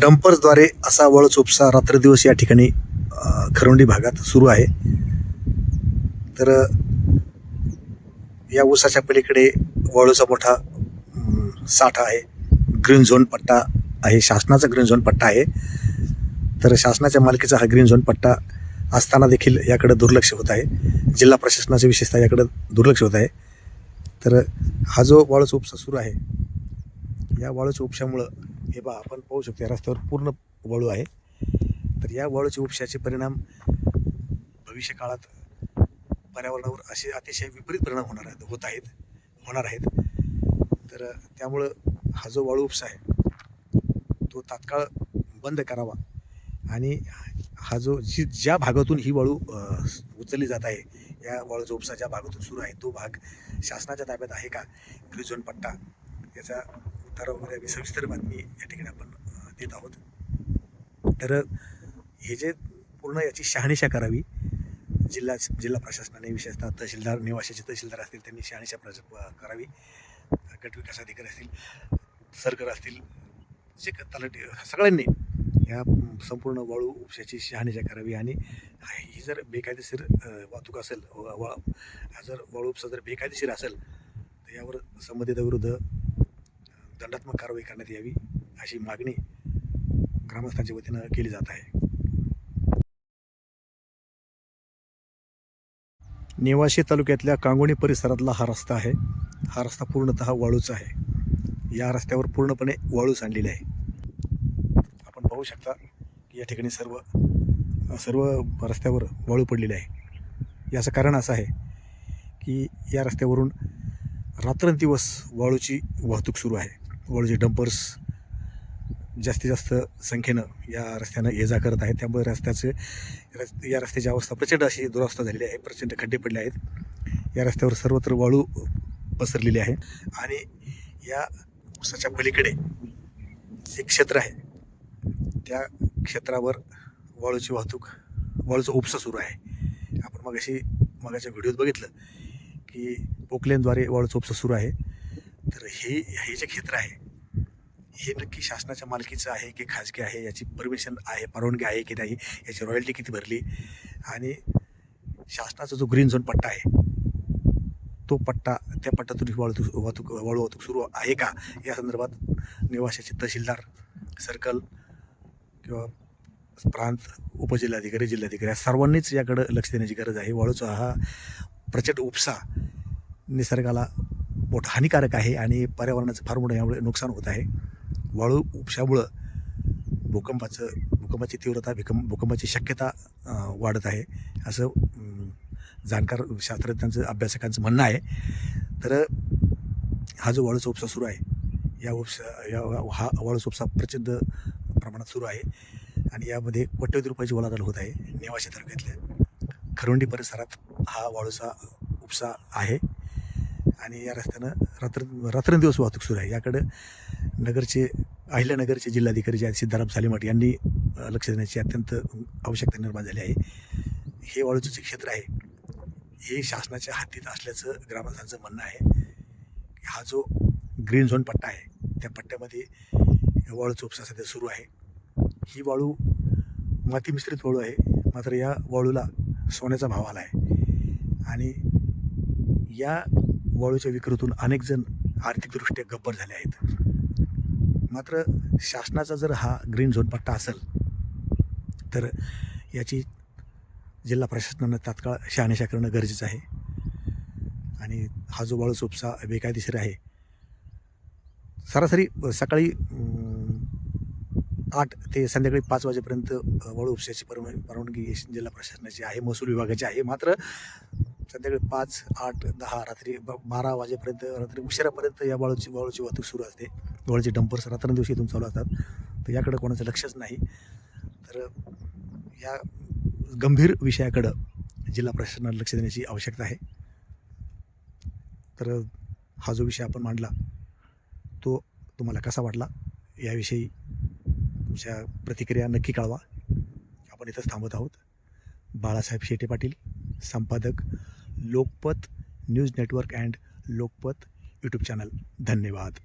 डंपर्सद्वारे असा वळच उपसा रात्रदिवस या ठिकाणी अ, खरवंडी भागात सुरू आहे. तर या ऊसाच्या पलीकडे वाळूचा मोठा साठा आहे. ग्रीन झोन पट्टा आहे. शासनाचा ग्रीन झोन पट्टा आहे. तर शासनाच्या मालकीचा हा ग्रीन झोन पट्टा असताना देखील याकडे दुर्लक्ष होत आहे. जिल्हा प्रशासनाचे विशेषतः याकडे दुर्लक्ष होत आहे. तर हा जो वाळूचा उपसा सुरू आहे या वाळूच्या उपशामुळं हे पहा आपण पाहू शकतो या रस्त्यावर पूर्ण वाळू आहे. तर या वाळूच्या उपशाचे परिणाम भविष्य काळात पर्यावरणावर असे अतिशय विपरीत परिणाम होणार आहेत होत आहेत होणार आहेत. तर त्यामुळं हा जो वाळू उपसा आहे तो तात्काळ बंद करावा. आणि हा जो जी ज्या भागातून ही वाळू उचलली जात आहे या वाळूचा उपसा ज्या भागातून सुरू आहे तो भाग शासनाच्या ताब्यात आहे का? ग्रीझोन पट्टा याचा उतारा आम्ही सविस्तर बातमी या ठिकाणी आपण देत आहोत. तर हे जे पूर्ण याची शहानिशा करावी जिल्हा जिल्हा प्रशासनाने विशेषतः तहसीलदार निवासाचे तहसीलदार असतील त्यांनी शहानिशा प्रज करावी. गट विकास अधिकारी असतील सरकार असतील जे क- तलाठी सगळ्यांनी या संपूर्ण वाळू उपशाची शहानिशा करावी. आणि ही जर बेकायदेशीर वाहतूक असेल व- हा जर वाळू उपसा जर बेकायदेशीर असेल तर यावर संबंधिताविरुद्ध दंडात्मक कारवाई करण्यात यावी अशी मागणी ग्रामस्थांच्या वतीनं केली जात आहे. नेवाशी तालुक्यातल्या कांगोणी परिसरातला हा रस्ता आहे. हा रस्ता पूर्णतः वाळूचा आहे. या रस्त्यावर पूर्णपणे वाळू सांडलेली आहे. आपण पाहू शकता की या ठिकाणी सर्व सर्व रस्त्यावर वाळू पडलेली आहे. याचं कारण असं आहे की या रस्त्यावरून रात्रंदिवस वाळूची वाहतूक सुरू आहे. वाळूचे डंपर्स जास्तीत जास्त संख्येनं या रस्त्यानं ये जा करत आहेत. त्यामुळे रस्त्याचे रस या रस्त्याची अवस्था प्रचंड अशी दुरावस्था झालेली आहे. प्रचंड खड्डे पडले आहेत. या रस्त्यावर सर्वत्र वाळू पसरलेली आहे आणि या ऊसाच्या पलीकडे एक क्षेत्र आहे त्या क्षेत्रावर वाळूची वाहतूक वाळूचा उपसा सुरू आहे. आपण मग अशी मगाच्या व्हिडिओत बघितलं की पोकलेनद्वारे वाळूचा उपसा सुरू आहे. तर हे हे जे क्षेत्र आहे हे नक्की शासनाच्या मालकीचं आहे की खाजगी आहे याची परमिशन आहे परवानगी आहे की नाही याची रॉयल्टी किती भरली? आणि शासनाचा जो ग्रीन झोन पट्टा आहे तो पट्टा त्या पट्ट्यातून ही वाळतूक वाहतूक वाळू वाहतूक सुरू आहे का? या संदर्भात निवासाचे तहसीलदार सर्कल किंवा प्रांत उपजिल्हाधिकारी जिल्हाधिकारी या सर्वांनीच याकडं लक्ष देण्याची गरज आहे. वाळूचा हा प्रचंड उपसा निसर्गाला मोठं हानिकारक आहे आणि पर्यावरणाचं फार मोठं यामुळे नुकसान होत आहे. वाळू उपशामुळं भूकंपाचं भूकंपाची तीव्रता भिकं भूकंपाची शक्यता वाढत आहे. असं जाणकार शास्त्रज्ञांचं अभ्यासकांचं म्हणणं आहे. तर हा जो वाळूचा उपसा सुरू आहे या उपसा या हा वाळूचा उपसा प्रचंड प्रमाणात सुरू आहे आणि यामध्ये कोट्यवधी रुपयाची वलादाल होत आहे नेवाशी तालुक्यातल्या खरवंडी परिसरात हा वाळूचा उपसा आहे. आणि या रस्त्यानं रात्र रात्रंदिवस वाहतूक सुरू आहे. याकडं नगरचे अहिल्यानगरचे जिल्हाधिकारी जे आहेत सिद्धाराम सालिमठ यांनी लक्ष देण्याची अत्यंत आवश्यकता निर्माण झाली आहे. हे वाळूचं जे क्षेत्र आहे. हे शासनाच्या हातीत असल्याचं ग्रामस्थांचं म्हणणं आहे. हा जो ग्रीन झोन पट्टा आहे त्या पट्ट्यामध्ये वाळूचा उपसा सध्या सुरू आहे. ही वाळू माती मिश्रित वाळू आहे. मात्र या वाळूला सोन्याचा भाव आला आहे. आणि या वाळूच्या विक्रीतून अनेक जण आर्थिकदृष्ट्या गब्बर झाले आहेत. मात्र शासनाचा जर हा ग्रीन झोन पट्टा असेल तर याची जिल्हा प्रशासनानं तात्काळ शहानिशा करणं गरजेचं आहे. आणि हा जो वाळूच उपसा बेकायदेशीर आहे सरासरी सकाळी आठ ते संध्याकाळी पाच वाजेपर्यंत वाळू उपशाची परवान परवानगी जिल्हा प्रशासनाची आहे महसूल विभागाची आहे. मात्र संध्याकाळी पाच आठ दहा रात्री ब- बारा वाजेपर्यंत रात्री उशिरापर्यंत या वाळूची वाळूची वाहतूक सुरू असते. वाळूचे डंपर्स रात्रंदिवशी इथून चालू असतात. तर याकडं कोणाचं लक्षच नाही. तर या गंभीर विषयाकडं जिल्हा प्रशासनाला लक्ष देण्याची आवश्यकता आहे. तर हा जो विषय आपण मांडला तो तुम्हाला कसा वाटला? याविषयी तुमच्या प्रतिक्रिया नक्की कळवा. आपण इथंच थांबत आहोत. बाळासाहेब शेटे पाटील संपादक Lokpat news network and Lokpat YouTube channel. धन्यवाद.